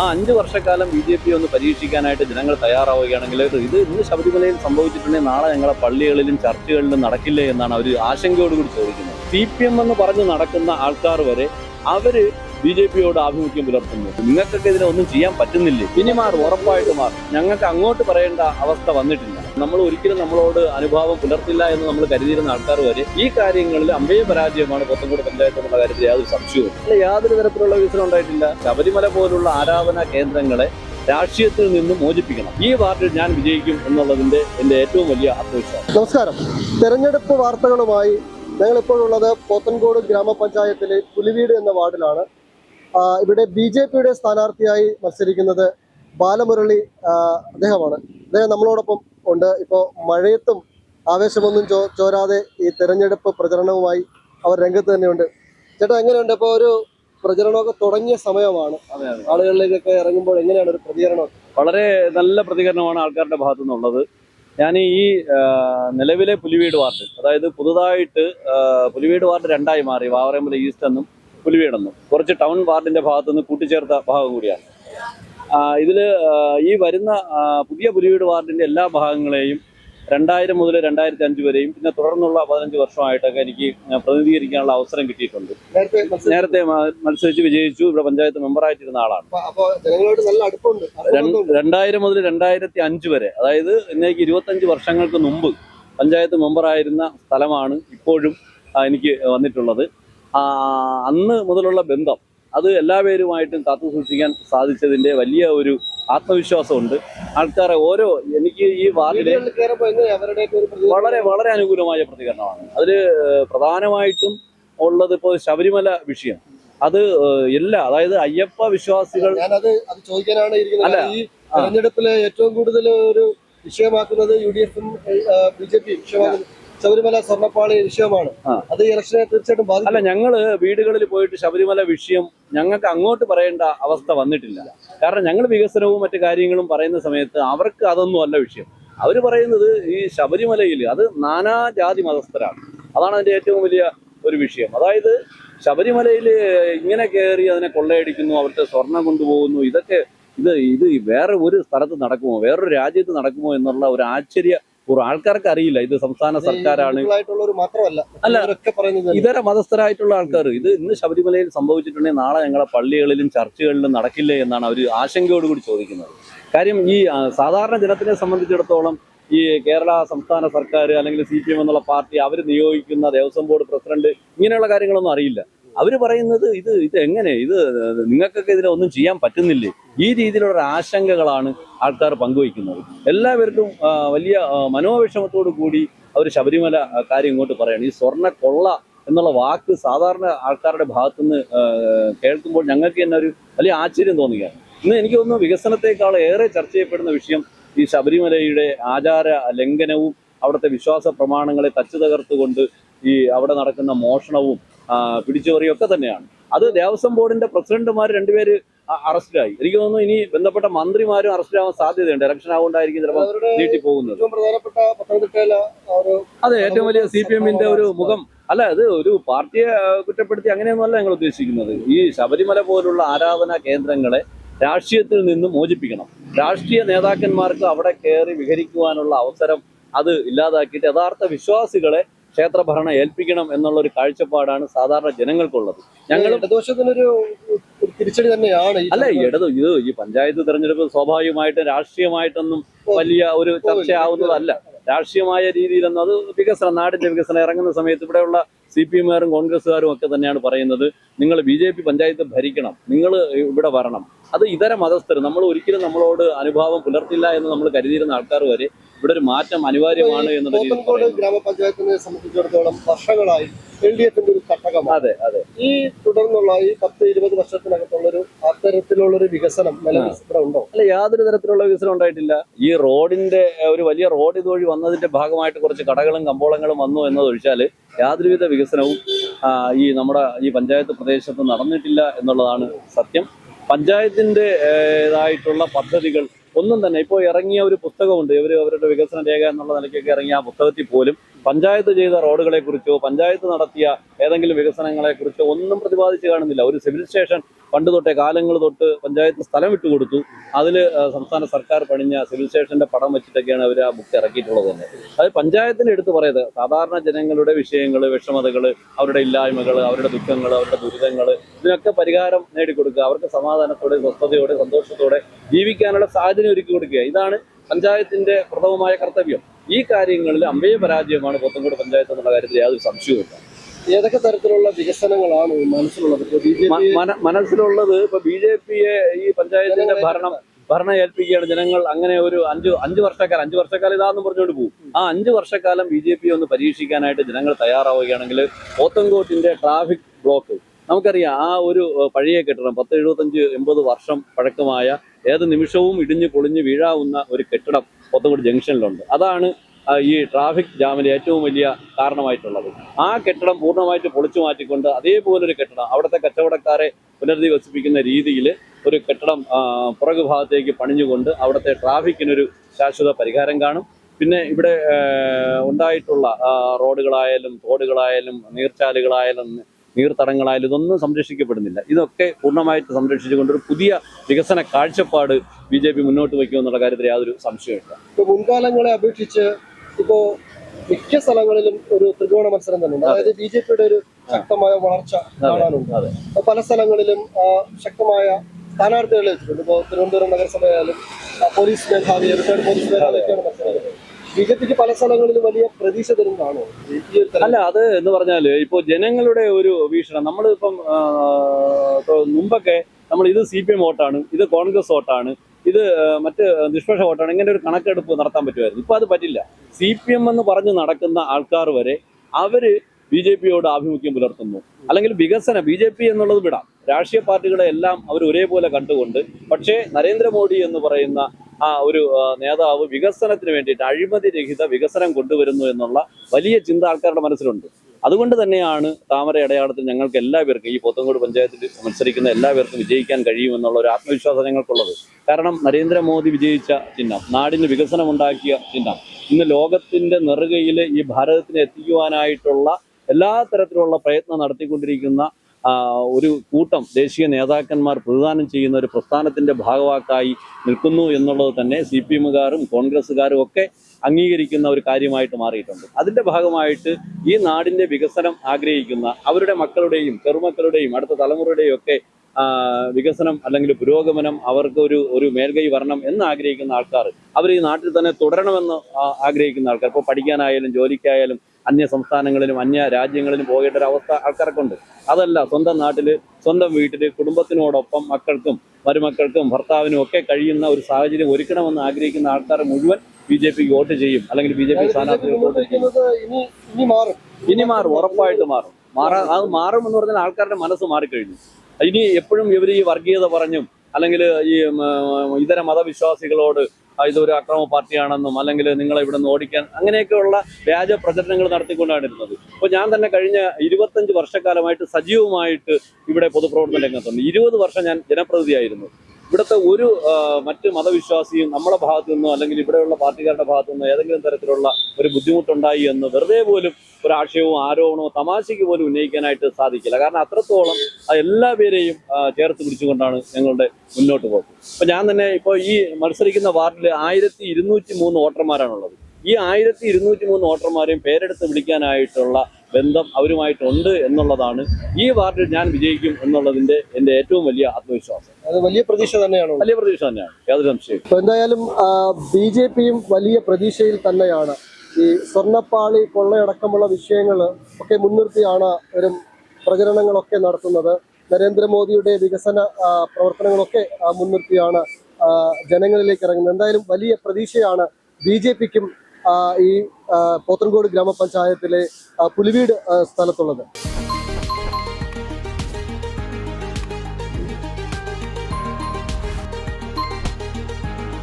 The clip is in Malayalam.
ആ അഞ്ച് വർഷക്കാലം ബി ജെ പി ഒന്ന് പരീക്ഷിക്കാനായിട്ട് ജനങ്ങൾ തയ്യാറാവുകയാണെങ്കിൽ ഇത് ഇന്ന് ശബരിമലയിൽ സംഭവിച്ചിട്ടുണ്ടെങ്കിൽ നാളെ ഞങ്ങളെ പള്ളികളിലും ചർച്ചകളിലും നടക്കില്ലേ എന്നാണ് അവർ ആശങ്കയോടുകൂടി ചോദിക്കുന്നത്. സി പി എം എന്ന് പറഞ്ഞ് നടക്കുന്ന ആൾക്കാർ വരെ അവർ ബി ജെ പിയോട് ആഭിമുഖ്യം പുലർത്തുന്നു. നിങ്ങൾക്കൊക്കെ ഇതിനൊന്നും ചെയ്യാൻ പറ്റുന്നില്ലേ? ഇനി മാറും ഉറപ്പായിട്ട് മാറും. ഞങ്ങൾക്ക് അങ്ങോട്ട് പറയേണ്ട അവസ്ഥ വന്നിട്ടില്ല. നമ്മൾ ഒരിക്കലും നമ്മളോട് അനുഭാവം പുലർത്തില്ല എന്ന് നമ്മൾ കരുതിയിരുന്ന ആൾക്കാർ വരെ ഈ കാര്യങ്ങളിൽ അമ്പയ പരാജയമാണ് പോത്തൻകോട് പഞ്ചായത്ത് എന്നുള്ള കാര്യത്തിൽ യാതൊരു സംശയവും അല്ല യാതൊരു തരത്തിലുള്ള വികസനം ഉണ്ടായിട്ടില്ല. ശബരിമല പോലുള്ള ആരാധനാ കേന്ദ്രങ്ങളെ രാഷ്ട്രീയത്തിൽ നിന്ന് മോചിപ്പിക്കണം. ഈ വാർഡിൽ ഞാൻ വിജയിക്കും എന്നുള്ളതിന്റെ എന്റെ ഏറ്റവും വലിയ ആത്മവിശ്വാസം. നമസ്കാരം. തെരഞ്ഞെടുപ്പ് വാർത്തകളുമായി ഞങ്ങൾ ഇപ്പോഴുള്ളത് പോത്തൻകോട് ഗ്രാമപഞ്ചായത്തിലെ പുലിവീട് എന്ന വാർഡിലാണ്. ഇവിടെ ബി ജെ പിയുടെ സ്ഥാനാർത്ഥിയായി മത്സരിക്കുന്നത് ബാലമുരളി അദ്ദേഹമാണ്. അദ്ദേഹം നമ്മളോടൊപ്പം ഉണ്ട്. ഇപ്പോൾ മഴയത്തും ആവേശമൊന്നും ചോ ചോരാതെ ഈ തെരഞ്ഞെടുപ്പ് പ്രചരണവുമായി അവർ രംഗത്ത് തന്നെയുണ്ട്. ചേട്ടാ എങ്ങനെയുണ്ട്? ഇപ്പോൾ ഒരു പ്രചരണമൊക്കെ തുടങ്ങിയ സമയമാണ്. ആളുകളിലേക്കൊക്കെ ഇറങ്ങുമ്പോൾ എങ്ങനെയാണ് ഒരു പ്രതികരണം? വളരെ നല്ല പ്രതികരണമാണ് ആൾക്കാരുടെ ഭാഗത്തു നിന്നുള്ളത് ഞാൻ ഈ നിലവിലെ പുലിവീട് വാർഡ് അതായത് പുതുതായിട്ട് പുലിവീട് വാർഡ് രണ്ടായി മാറി. വാവറേമല ഈസ്റ്റ് എന്നും പുലിവീടെന്നും. കുറച്ച് ടൗൺ വാർഡിന്റെ ഭാഗത്തുനിന്ന് കൂട്ടിച്ചേർത്ത ഭാഗം കൂടിയാണ്. ആ, ഈ വരുന്ന പുതിയ പുലിവീട് വാർഡിന്റെ എല്ലാ ഭാഗങ്ങളെയും രണ്ടായിരം മുതൽ രണ്ടായിരത്തി അഞ്ച് വരെയും പിന്നെ തുടർന്നുള്ള പതിനഞ്ച് വർഷമായിട്ടൊക്കെ എനിക്ക് പ്രതിനിധീകരിക്കാനുള്ള അവസരം കിട്ടിയിട്ടുണ്ട്. നേരത്തെ മത്സരിച്ച- വിജയിച്ചു. ഇവിടെ പഞ്ചായത്ത് മെമ്പറായിട്ടിരുന്ന ആളാണ്. രണ്ടായിരം മുതൽ രണ്ടായിരത്തി അഞ്ച് വരെ അതായത് ഇന്നേക്ക് ഇരുപത്തഞ്ച് വർഷങ്ങൾക്ക് മുമ്പ് പഞ്ചായത്ത് മെമ്പറായിരുന്ന സ്ഥലമാണ് ഇപ്പോഴും എനിക്ക് വന്നിട്ടുള്ളത്. അന്ന് മുതലുള്ള ബന്ധം അത് എല്ലാ പേരുമായിട്ടും കാത്തു സൂക്ഷിക്കാൻ സാധിച്ചതിന്റെ വലിയ ഒരു ആത്മവിശ്വാസമുണ്ട്. ആൾക്കാരെ ഓരോ എനിക്ക് ഈ വാർഡിലെ? വളരെ വളരെ അനുകൂലമായ പ്രതികരണമാണ്. അതിൽ പ്രധാനമായിട്ടും ഉള്ളത് ഇപ്പോൾ ശബരിമല വിഷയം. അത് എല്ലാ അതായത് അയ്യപ്പ വിശ്വാസികൾ ഞാനത് അത് ചോദിക്കാനാണ് ഇരിക്കുന്നത്. ഈ തെരഞ്ഞെടുപ്പിലെ ഏറ്റവും കൂടുതൽ ഒരു വിഷയമാക്കുന്നത് യു ഡി എഫും ബി ജെ പി വിഷയമാക്കുന്നത് ശബരിമല സ്വർണപ്പാളി വിഷയമാണ്. അത് ഇലക്ഷനെ തീർച്ചയായിട്ടും അല്ല ബാധിക്കും ഞങ്ങൾ വീടുകളിൽ പോയിട്ട് ശബരിമല വിഷയം ഞങ്ങൾക്ക് അങ്ങോട്ട് പറയേണ്ട അവസ്ഥ വന്നിട്ടില്ല. കാരണം ഞങ്ങൾ വികസനവും മറ്റു കാര്യങ്ങളും പറയുന്ന സമയത്ത് അവർക്ക് അതൊന്നും അല്ല വിഷയം. അവർ പറയുന്നത് ഈ ശബരിമലയിൽ അത് നാനാ ജാതി മതസ്ഥരാണ്. അതാണ് അതിന്റെ ഏറ്റവും വലിയ ഒരു വിഷയം. അതായത് ശബരിമലയിൽ ഇങ്ങനെ കയറി അതിനെ കൊള്ളയടിക്കുന്നു അവരുടെ സ്വർണം കൊണ്ടുപോകുന്നു ഇതൊക്കെ ഇത് ഇത് വേറെ ഒരു സ്ഥലത്ത് നടക്കുമോ? വേറൊരു രാജ്യത്ത് നടക്കുമോ എന്നുള്ള ഒരു ആശ്ചര്യ ഒരു ആൾക്കാർക്ക് അറിയില്ല. ഇത് സംസ്ഥാന സർക്കാരാണ്. അല്ല. ഇതര മതസ്ഥരായിട്ടുള്ള ആൾക്കാർ ഇത് ഇന്ന് ശബരിമലയിൽ സംഭവിച്ചിട്ടുണ്ടെങ്കിൽ നാളെ ഞങ്ങളെ പള്ളികളിലും ചർച്ചുകളിലും നടക്കില്ലേ എന്നാണ് അവർ ആശങ്കയോടുകൂടി ചോദിക്കുന്നത്. കാര്യം ഈ സാധാരണ ജനത്തിനെ സംബന്ധിച്ചിടത്തോളം ഈ കേരള സംസ്ഥാന സർക്കാർ അല്ലെങ്കിൽ സി എന്നുള്ള പാർട്ടി അവർ നിയോഗിക്കുന്ന ദേവസ്വം ബോർഡ് പ്രസിഡന്റ് ഇങ്ങനെയുള്ള കാര്യങ്ങളൊന്നും അറിയില്ല. അവർ പറയുന്നത് ഇത് ഇത് എങ്ങനെ? ഇത് നിങ്ങൾക്കൊക്കെ ഒന്നും ചെയ്യാൻ പറ്റുന്നില്ലേ? ഈ രീതിയിലുള്ള ആശങ്കകളാണ് ആൾക്കാർ പങ്കുവയ്ക്കുന്നത്. എല്ലാവർക്കും വലിയ മനോവിഷമത്തോടു കൂടി അവർ ശബരിമല കാര്യം ഇങ്ങോട്ട് പറയണം. ഈ സ്വർണ കൊള്ള എന്നുള്ള വാക്ക് സാധാരണ ആൾക്കാരുടെ ഭാഗത്തുനിന്ന് കേൾക്കുമ്പോൾ ഞങ്ങൾക്ക് തന്നെ ഒരു വലിയ ആശ്ചര്യം തോന്നുകയാണ്. ഇന്ന് എനിക്ക് തോന്നുന്നു വികസനത്തെക്കാൾ ഏറെ ചർച്ച ചെയ്യപ്പെടുന്ന വിഷയം ഈ ശബരിമലയുടെ ആചാര ലംഘനവും അവിടുത്തെ വിശ്വാസ പ്രമാണങ്ങളെ തച്ചു തകർത്തുകൊണ്ട് ഈ അവിടെ നടക്കുന്ന മോഷണവും ഒക്കെ തന്നെയാണ്. അത് ദേവസ്വം ബോർഡിന്റെ പ്രസിഡന്റുമാർ രണ്ടുപേര് അറസ്റ്റിലായി. എനിക്ക് തോന്നുന്നു ഇനി ബന്ധപ്പെട്ട മന്ത്രിമാരും അറസ്റ്റിലാവാൻ സാധ്യതയുണ്ട്. ഇലക്ഷൻ ആവുകൊണ്ടായിരിക്കും ചിലപ്പോൾ അവരുടെ നീട്ടി പോകുന്നത്. ഏറ്റവും പ്രധാനപ്പെട്ട പത്തനംതിട്ടയിലെ ആ ഒരു അതെ ഏറ്റവും വലിയ സി പി എമ്മിന്റെ ഒരു മുഖം. അല്ല അത് ഒരു പാർട്ടിയെ കുറ്റപ്പെടുത്തി അങ്ങനെയൊന്നുമല്ല ഞങ്ങൾ ഉദ്ദേശിക്കുന്നത്. ഈ ശബരിമല പോലുള്ള ആരാധനാ കേന്ദ്രങ്ങളെ രാഷ്ട്രീയത്തിൽ നിന്ന് മോചിപ്പിക്കണം. രാഷ്ട്രീയ നേതാക്കന്മാർക്ക് അവിടെ കയറി വിഹരിക്കുവാനുള്ള അവസരം അത് ഇല്ലാതാക്കിയിട്ട് യഥാർത്ഥ വിശ്വാസികളെ ക്ഷേത്രഭരണം ഏൽപ്പിക്കണം എന്നുള്ള ഒരു കാഴ്ചപ്പാടാണ് സാധാരണ ജനങ്ങൾക്കുള്ളത്. ഞങ്ങൾ ഇടതുവശത്തിനൊരു തിരിച്ചടി തന്നെയാണ് അല്ല ഇടതു ഇത് ഈ പഞ്ചായത്ത് തെരഞ്ഞെടുപ്പ് സ്വാഭാവികമായിട്ടും രാഷ്ട്രീയമായിട്ടൊന്നും വലിയ ഒരു ചർച്ചയാവുന്നതല്ല. രാഷ്ട്രീയമായ രീതിയിലൊന്നും അത് വികസനം നാടിന്റെ വികസനം ഇറങ്ങുന്ന സമയത്ത് ഇവിടെയുള്ള സി പി എമ്മുകാരും കോൺഗ്രസ്സുകാരും ഒക്കെ തന്നെയാണ് പറയുന്നത്. നിങ്ങൾ ബി ജെ പി പഞ്ചായത്ത് ഭരിക്കണം. നിങ്ങൾ ഇവിടെ വരണം. അത് ഇതര മതസ്ഥർ നമ്മൾ ഒരിക്കലും നമ്മളോട് അനുഭാവം പുലർത്തില്ല എന്ന് നമ്മൾ കരുതിയിരുന്ന ആൾക്കാർ വരെ ഇവിടെ ഒരു മാറ്റം അനിവാര്യമാണ് എന്നുള്ള രീതിയിൽ ഗ്രാമപഞ്ചായത്തിനെ സംബന്ധിച്ചിടത്തോളം വർഷങ്ങളായി എൽ ഡി എഫിന്റെ ഒരു ഘട്ടകമാണ് അതെ അതെ. ഈ തുടർന്നുള്ള ഈ പത്ത് ഇരുപത് വർഷത്തിനകത്തുള്ളൊരു ഒരു വികസനം നിലവിൽ ഉണ്ടോ? അല്ല യാതൊരു തരത്തിലുള്ള വികസനം ഉണ്ടായിട്ടില്ല. ഈ റോഡിന്റെ ഒരു വലിയ റോഡ് ഇതുവഴി വന്നതിന്റെ ഭാഗമായിട്ട് കുറച്ച് കടകളും കമ്പോളങ്ങളും വന്നു എന്നതൊഴിച്ചാൽ യാതൊരുവിധ വികസനവും ഈ നമ്മുടെ ഈ പഞ്ചായത്ത് പ്രദേശത്ത് നടന്നിട്ടില്ല എന്നുള്ളതാണ് സത്യം. പഞ്ചായത്തിന്റെ ഇതായിട്ടുള്ള പദ്ധതികൾ ഒന്നും തന്നെ ഇപ്പോൾ ഇറങ്ങിയ ഒരു പുസ്തകമുണ്ട് ഇവർ അവരുടെ വികസന രേഖ എന്നുള്ള നിലയ്ക്കൊക്കെ ഇറങ്ങിയ ആ പുസ്തകത്തിൽ പോലും പഞ്ചായത്ത് ചെയ്ത റോഡുകളെക്കുറിച്ചോ പഞ്ചായത്ത് നടത്തിയ ഏതെങ്കിലും വികസനങ്ങളെക്കുറിച്ചോ ഒന്നും പ്രതിപാദിച്ച് കാണുന്നില്ല. ഒരു സിവിൽ സ്റ്റേഷൻ പണ്ട് തൊട്ടേ കാലങ്ങൾ തൊട്ട് പഞ്ചായത്ത് സ്ഥലം വിട്ടു കൊടുത്തു. അതിൽ സംസ്ഥാന സർക്കാർ പണിഞ്ഞ സിവിൽ സ്റ്റേഷന്റെ പടം വെച്ചിട്ടൊക്കെയാണ് അവർ ആ ബുക്ക് ഇറക്കിയിട്ടുള്ളത് തന്നെ. അത് പഞ്ചായത്തിന് എടുത്തു പറയുന്നത് സാധാരണ ജനങ്ങളുടെ വിഷയങ്ങൾ വിഷമതകൾ അവരുടെ ഇല്ലായ്മകൾ അവരുടെ ദുഃഖങ്ങൾ അവരുടെ ദുരിതങ്ങൾ ഇതിനൊക്കെ പരിഹാരം നേടിക്കൊടുക്കുക അവർക്ക് സമാധാനത്തോടെ സ്വസ്ഥതയോടെ സന്തോഷത്തോടെ ജീവിക്കാനുള്ള സാഹചര്യം ഒരുക്കി കൊടുക്കുക. ഇതാണ് പഞ്ചായത്തിന്റെ പ്രഥമമായ കർത്തവ്യം. ഈ കാര്യങ്ങളിൽ അമ്പയ പരാജയമാണ് പോത്തങ്കോട് പഞ്ചായത്ത് എന്നുള്ള കാര്യത്തിൽ യാതൊരു സംശയവുമില്ല. ഏതൊക്കെ തരത്തിലുള്ള വികസനങ്ങളാണ് മനസ്സിലുള്ളത്? മനസ്സിലുള്ളത് ഇപ്പൊ ബി ജെ പിയെ ഈ പഞ്ചായത്തിന്റെ ഭരണം ഭരണം ഏൽപ്പിക്കുകയാണ് ജനങ്ങൾ അങ്ങനെ ഒരു അഞ്ച് അഞ്ച് വർഷക്കാലം അഞ്ച് വർഷക്കാലം ഇതാന്ന് പറഞ്ഞുകൊണ്ട് പോകും. ആ അഞ്ച് വർഷക്കാലം ബി ജെ പി ഒന്ന് പരീക്ഷിക്കാനായിട്ട് ജനങ്ങൾ തയ്യാറാവുകയാണെങ്കിൽ പോത്തങ്കോട്ടിന്റെ ട്രാഫിക് ബ്ലോക്ക് നമുക്കറിയാം ആ ഒരു പഴയ കെട്ടിടം പത്ത് എഴുപത്തഞ്ച് എൺപത് വർഷം പഴക്കമായ ഏത് നിമിഷവും ഇടിഞ്ഞ് പൊളിഞ്ഞ് വീഴാവുന്ന ഒരു കെട്ടിടം പോത്തങ്കോട് ജംഗ്ഷനിലുണ്ട്. അതാണ് ഈ ട്രാഫിക് ജാമിന് ഏറ്റവും വലിയ കാരണമായിട്ടുള്ളത്. ആ കെട്ടിടം പൂർണമായിട്ട് പൊളിച്ചു മാറ്റിക്കൊണ്ട് അതേപോലൊരു കെട്ടിടം അവിടുത്തെ കച്ചവടക്കാരെ പുനരധിവസിപ്പിക്കുന്ന രീതിയിൽ ഒരു കെട്ടിടം പുറകു ഭാഗത്തേക്ക് പണിഞ്ഞുകൊണ്ട് അവിടുത്തെ ട്രാഫിക്കിനൊരു ശാശ്വത പരിഹാരം കാണും. പിന്നെ ഇവിടെ ഉണ്ടായിട്ടുള്ള റോഡുകളായാലും തോടുകളായാലും നീർച്ചാലുകളായാലും നീർത്തടങ്ങളായാലും ഇതൊന്നും സംരക്ഷിക്കപ്പെടുന്നില്ല. ഇതൊക്കെ പൂർണമായിട്ട് സംരക്ഷിച്ചുകൊണ്ട് ഒരു പുതിയ വികസന കാഴ്ചപ്പാട് ബി ജെ പി മുന്നോട്ട് വയ്ക്കുമെന്നുള്ള കാര്യത്തിൽ യാതൊരു സംശയമില്ല ഇപ്പോൾ മുൻകാലങ്ങളെ അപേക്ഷിച്ച് ഇപ്പോ മിക്ക സ്ഥലങ്ങളിലും ഒരു ത്രികോണ മത്സരം തന്നെയുണ്ട് അതായത് ബി ജെ പിയുടെ ഒരു ശക്തമായ വളർച്ച കാണാനുണ്ട്. പല സ്ഥലങ്ങളിലും ശക്തമായ സ്ഥാനാർത്ഥികളെ വെച്ചിട്ടുണ്ട് ഇപ്പോൾ തിരുവനന്തപുരം നഗരസഭയായാലും പോലീസ് മേധാവി റിട്ടയർഡ് പോലീസ് മേധാവിയൊക്കെയാണ് മത്സരം ബി പല വലിയ പ്രതീക്ഷ തരുന്നതാണോ? അല്ല അത് എന്ന് പറഞ്ഞാൽ ഇപ്പോൾ ജനങ്ങളുടെ ഒരു വീക്ഷണം. നമ്മളിപ്പം ഇപ്പൊ മുമ്പൊക്കെ നമ്മൾ ഇത് സി പി എം വോട്ടാണ് ഇത് കോൺഗ്രസ് വോട്ടാണ് ഇത് മറ്റ് നിഷ്പക്ഷ വോട്ടാണ് ഇങ്ങനെ ഒരു കണക്കെടുപ്പ് നടത്താൻ പറ്റുമായിരുന്നു. ഇപ്പൊ അത് പറ്റില്ല. സി പി എം എന്ന് പറഞ്ഞ് നടക്കുന്ന ആൾക്കാർ വരെ അവർ ബി ജെ പിയോട് ആഭിമുഖ്യം പുലർത്തുന്നു. അല്ലെങ്കിൽ വികസന ബി ജെ പി എന്നുള്ളത് വിടാം. രാഷ്ട്രീയ പാർട്ടികളെ എല്ലാം അവർ ഒരേപോലെ കണ്ടുകൊണ്ട് പക്ഷേ നരേന്ദ്രമോദി എന്ന് പറയുന്ന ആ ഒരു നേതാവ് വികസനത്തിന് വേണ്ടിയിട്ട് അഴിമതി രഹിത വികസനം കൊണ്ടുവരുന്നു എന്നുള്ള വലിയ ചിന്ത ആൾക്കാരുടെ മനസ്സിലുണ്ട്. അതുകൊണ്ട് തന്നെയാണ് താമര ഇടയാളത്തിൽ ഞങ്ങൾക്ക് എല്ലാവർക്കും ഈ പോത്തങ്കോട് പഞ്ചായത്തിൽ മത്സരിക്കുന്ന എല്ലാവർക്കും വിജയിക്കാൻ കഴിയുമെന്നുള്ള ഒരു ആത്മവിശ്വാസം ഞങ്ങൾക്കുള്ളത്. കാരണം നരേന്ദ്രമോദി വിജയിച്ച ചിഹ്നം നാടിന് വികസനം ഉണ്ടാക്കിയ ചിഹ്നം ഇന്ന് ലോകത്തിന്റെ നെറുകയിൽ ഈ ഭാരതത്തിനെ എത്തിക്കുവാനായിട്ടുള്ള എല്ലാ തരത്തിലുള്ള പ്രയത്നം നടത്തിക്കൊണ്ടിരിക്കുന്ന ഒരു കൂട്ടം ദേശീയ നേതാക്കന്മാർ പ്രതിദാനം ചെയ്യുന്ന ഒരു പ്രസ്ഥാനത്തിന്റെ ഭാഗവാക്കായി നിൽക്കുന്നു എന്നുള്ളത് തന്നെ സി പി എമ്മുകാരും കോൺഗ്രസ്സുകാരും ഒക്കെ അംഗീകരിക്കുന്ന ഒരു കാര്യമായിട്ട് മാറിയിട്ടുണ്ട്. അതിന്റെ ഭാഗമായിട്ട് ഈ നാടിന്റെ വികസനം ആഗ്രഹിക്കുന്ന അവരുടെ മക്കളുടെയും ചെറുമക്കളുടെയും അടുത്ത തലമുറയുടെയും ഒക്കെ വികസനം അല്ലെങ്കിൽ പുരോഗമനം അവർക്ക് ഒരു ഒരു മേൽകൈ വരണം എന്ന് ആഗ്രഹിക്കുന്ന ആൾക്കാർ അവർ ഈ നാട്ടിൽ തന്നെ തുടരണമെന്ന് ആഗ്രഹിക്കുന്ന ആൾക്കാർ ഇപ്പോൾ പഠിക്കാനായാലും ജോലിക്കായാലും അന്യ സംസ്ഥാനങ്ങളിലും അന്യ രാജ്യങ്ങളിലും പോകേണ്ട ഒരു അവസ്ഥ ആൾക്കാരൊക്കെ ഉണ്ട് അതല്ല സ്വന്തം നാട്ടിൽ സ്വന്തം വീട്ടിൽ കുടുംബത്തിനോടൊപ്പം മക്കൾക്കും മരുമക്കൾക്കും ഭർത്താവിനും ഒക്കെ കഴിയുന്ന ഒരു സാഹചര്യം ഒരുക്കണമെന്ന് ആഗ്രഹിക്കുന്ന ആൾക്കാർ മുഴുവൻ ബി ജെ പിക്ക് വോട്ട് ചെയ്യും. അല്ലെങ്കിൽ ബി ജെ പി സ്ഥാനാർത്ഥികൾ വോട്ട് ചെയ്യും. ഇനി മാറും. ഉറപ്പായിട്ട് മാറും. മാറാ അത് മാറും എന്ന് പറഞ്ഞാൽ ആൾക്കാരുടെ മനസ്സ് മാറിക്കഴിഞ്ഞു. ഇനി എപ്പോഴും ഇവർ ഈ വർഗീയത പറഞ്ഞും അല്ലെങ്കിൽ ഈ ഇതര മതവിശ്വാസികളോട് ഇതൊരു അക്രമ പാർട്ടിയാണെന്നും അല്ലെങ്കിൽ നിങ്ങളെ ഇവിടെ നിന്ന് ഓടിക്കാൻ അങ്ങനെയൊക്കെയുള്ള വ്യാജ പ്രചരണങ്ങൾ നടത്തിക്കൊണ്ടാണ് ഇരുന്നത് അപ്പോൾ ഞാൻ തന്നെ കഴിഞ്ഞ ഇരുപത്തഞ്ച് വർഷക്കാലമായിട്ട് സജീവമായിട്ട് ഇവിടെ പൊതുപ്രവർത്തന രംഗത്തുണ്ട്. ഇരുപത് വർഷം ഞാൻ ജനപ്രതിനിധിയായിരുന്നു. ഇവിടുത്തെ ഒരു മറ്റ് മതവിശ്വാസിയും നമ്മുടെ ഭാഗത്തു നിന്നോ അല്ലെങ്കിൽ ഇവിടെയുള്ള പാർട്ടിക്കാരുടെ ഭാഗത്തു നിന്നോ ഏതെങ്കിലും തരത്തിലുള്ള ഒരു ബുദ്ധിമുട്ടുണ്ടായി എന്ന് വെറുതെ പോലും ഒരു ആശയവും ആരോപണമോ തമാശയ്ക്ക് പോലും ഉന്നയിക്കാനായിട്ട് സാധിക്കില്ല. കാരണം അത്രത്തോളം അത് എല്ലാ പേരെയും ചേർത്ത് പിടിച്ചുകൊണ്ടാണ് ഞങ്ങളുടെ മുന്നോട്ട് പോക്ക്. അപ്പൊ ഞാൻ തന്നെ ഇപ്പോൾ ഈ മത്സരിക്കുന്ന വാർഡിൽ ആയിരത്തി ഇരുന്നൂറ്റി മൂന്ന് വോട്ടർമാരാണുള്ളത്. ഈ ആയിരത്തി ഇരുന്നൂറ്റി മൂന്ന് വോട്ടർമാരെയും പേരെടുത്ത് വിളിക്കാനായിട്ടുള്ള ബന്ധം അവരുമായിട്ടുണ്ട് എന്നുള്ളതാണ് ഈ വാർഡിൽ ഞാൻ വിജയിക്കും എന്നുള്ളതിന്റെ എന്റെ ഏറ്റവും വലിയ ആത്മവിശ്വാസം. അത് വലിയ പ്രതീക്ഷ തന്നെയാണ്? വലിയ പ്രതീക്ഷ തന്നെയാണ്. യാതൊരു സംശയം ഇപ്പൊ എന്തായാലും ബി ജെ പിയും വലിയ പ്രതീക്ഷയിൽ തന്നെയാണ്. ഈ സ്വർണപ്പാളി കൊള്ളയടക്കമുള്ള വിഷയങ്ങൾ ഒക്കെ മുൻനിർത്തിയാണ് ഒരു പ്രചരണങ്ങളൊക്കെ നടത്തുന്നത്. നരേന്ദ്രമോദിയുടെ വികസന പ്രവർത്തനങ്ങളൊക്കെ മുൻനിർത്തിയാണ് ജനങ്ങളിലേക്ക് ഇറങ്ങുന്നത്. എന്തായാലും വലിയ പ്രതീക്ഷയാണ് ബി ജെ പിക്കും ഈ പോത്തൻകോട് ഗ്രാമപഞ്ചായത്തിലെ പുലിവീട് സ്ഥലത്തുള്ളത്.